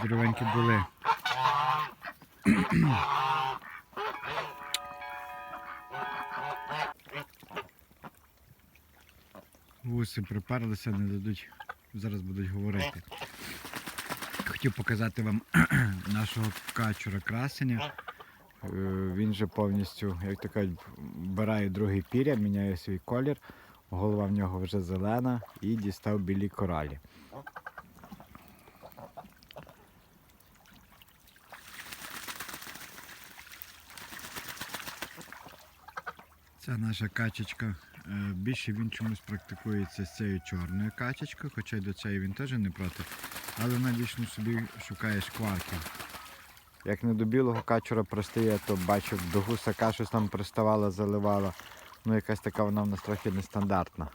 Здоровенькі були. Вуси приперлися, не дадуть, зараз будуть говорити. Хотів показати вам нашого качура красення. Е, Він же повністю, як то кажуть, вбирає другий піря, міняє свій колір. Голова в нього вже зелена і дістав білі коралі. Це наша качечка. Е, Більше він чомусь практикується з цією чорною качечкою, хоча й до цієї він теж не проти. Але вона вічно собі шукає шкварків. Як не до білого качура пристає, то бачив, до гусака щось там приставала, заливала. Ну якась така вона в нас трохи нестандартна.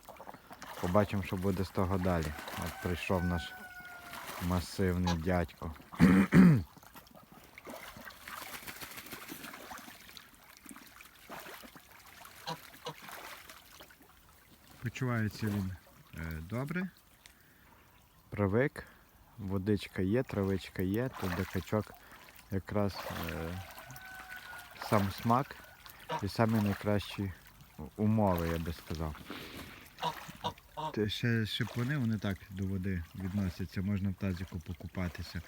Побачимо, що буде з того далі. От прийшов наш масивний дядько. Почувається він е, добре. Привик. Водичка є, травичка є, тут де качок якраз е, сам смак і самі найкращі умови, я би сказав. Ще шипуни, вони так до води відносяться, можна в тазику покупатися.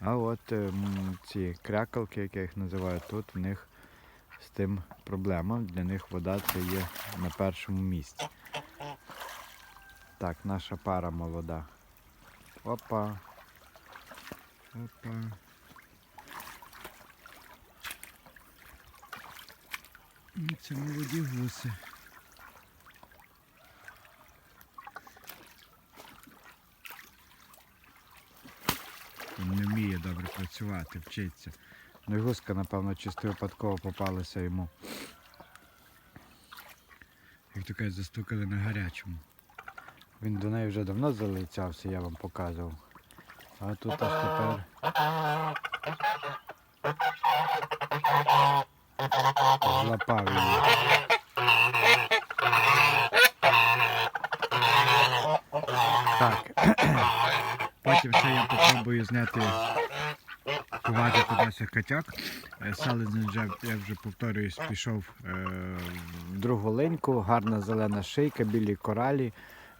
А от е, ці крякалки, як я їх називаю тут, в них з тим проблема. Для них вода це є на першому місці. Так, наша пара молода. Опа. Опа. Ну, Це молоді гуси. Він не вміє добре працювати, вчиться. Ну і гуска, напевно, чисто випадково попалася йому. Як то кажуть, застукали на гарячому. Він до неї вже давно залицявся, я вам показував. А тут аж тепер. Злапав її. Так. Потім ще я попробую зняти повадити наших качок. Е, Селезень вже, я вже повторююсь, пішов е, в другу линьку, гарна зелена шийка, білі коралі,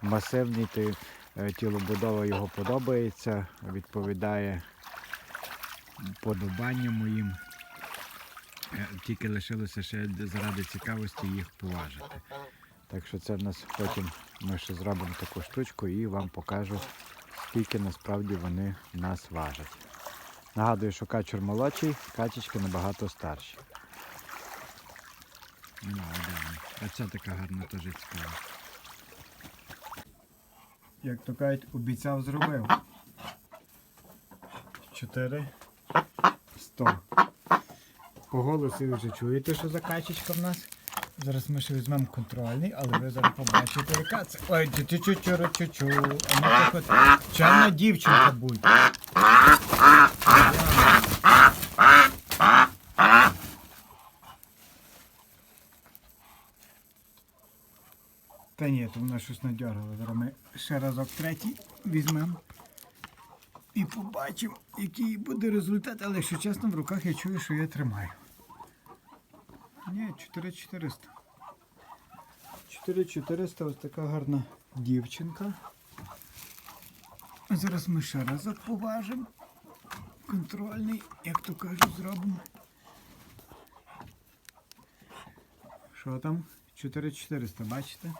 масивний ти, е, тілобудова його подобається, відповідає подобанням моїм. Е, Тільки лишилося ще заради цікавості їх поважити. Так що це в нас потім ми ще зробимо таку штучку і вам покажу, скільки насправді вони нас важать. Нагадую, що качур молодший, качечки набагато старші. Ну, а Оця така гарна теж цікава. Як то кажуть, обіцяв зробив. 4 100. По голосу вже чуєте, що за качечка в нас. Зараз ми ще візьмемо контрольний, але ви зараз побачите, яка це. Ой, чу чу чу чу чу А ну так от чемна дівчинка будь. Та ні, то вона щось надергала. Зараз ми ще разок третій візьмемо. І побачимо, який буде результат, але якщо чесно, в руках я чую, що я тримаю. Ні, 4400. 4400 ось така гарна дівчинка. Зараз ми ще разок поважимо. Контрольний, як то кажуть, зробимо. Що там? 4400, бачите?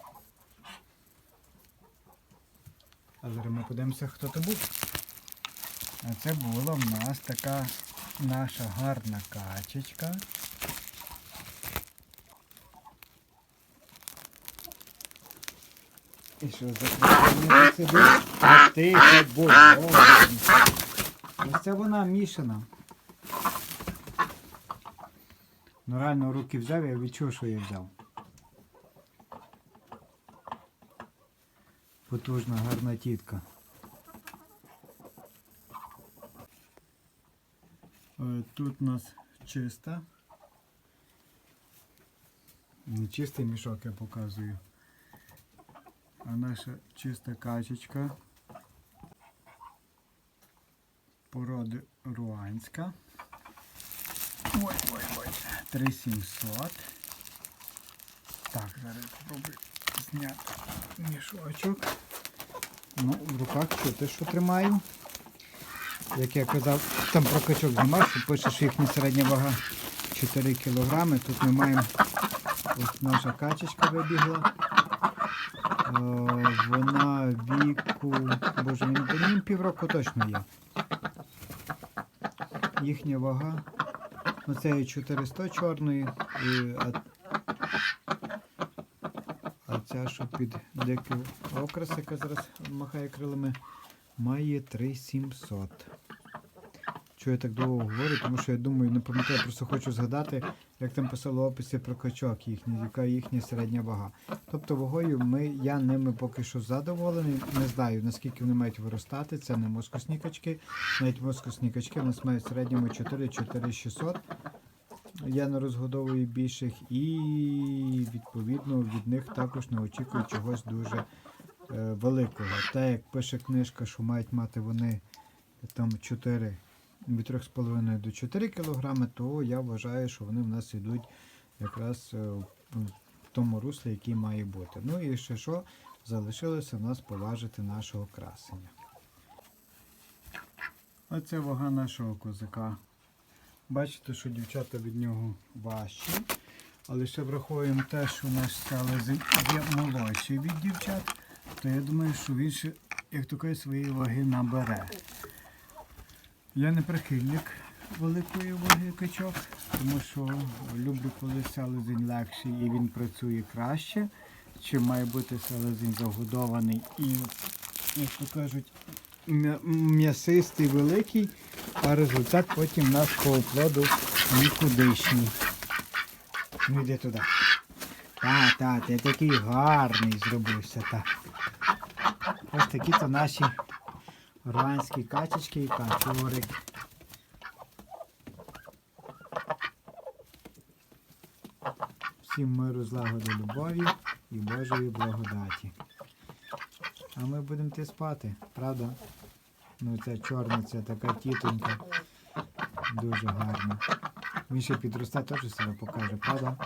А зараз ми подивимося, хто то був. А це була в нас така наша гарна качечка. І що за сидить? А ти. Ось це вона мішана. Ну реально руки взяв, я відчув, що я взяв. Потужна, гарна тітка. Е, Тут у нас чиста. Не чистий мішок я показую. А наша чиста качечка породи руанська. Ой, ой, ой. 3700. Так, зараз спробую зняти мішочок. Ну, в руках те, що тримаю. Як я казав, там про качок знімав, що пише, їхня середня вага 4 кг. Тут ми маємо ось наша качечка вибігла. Е, Вона віку, боже, він півроку точно є. Їхня вага. Ну це є 400 чорної, а ця, що під дикі окрас, яка зараз махає крилами, має 3700. Чого я так довго говорю, тому що я думаю, не пам'ятаю, просто хочу згадати, як там писало в описі про качок їхній, яка їхня середня вага. Тобто вагою ми, я ними поки що задоволений. Не знаю, наскільки вони мають виростати. Це не москосні качки. Навіть москосні качки у нас мають в середньому 4-4-600. Я не розгодовую більших і відповідно від них також не очікую чогось дуже е, великого. Та як пише книжка, що мають мати вони там 4 від 3,5 до 4 кг, то я вважаю, що вони в нас йдуть якраз е, в тому руслі, який має бути. Ну і ще що, залишилося в нас поважити нашого красення. Оце вага нашого козака. Бачите, що дівчата від нього важчі. Але ще враховуємо те, що наш селезень є молодший від дівчат, то я думаю, що він ще, як то кажуть, своєї ваги набере. Я не прихильник великої ваги качок, тому що люблю, коли селезень легший і він працює краще, чим має бути селезень загодований і, як то кажуть, м'ясистий великий, а результат потім нашого плоду нікудишній. Ну йди туди. Та, та, ти такий гарний зробився, та. Ось такі то наші руанські качечки і качурик. Всім миру, злагоди, любові і Божої благодаті. А ми будемо йти спати, правда? Ну ця чорна, ця така тітонька. Дуже гарна. Він ще підросте, теж себе покаже, правда?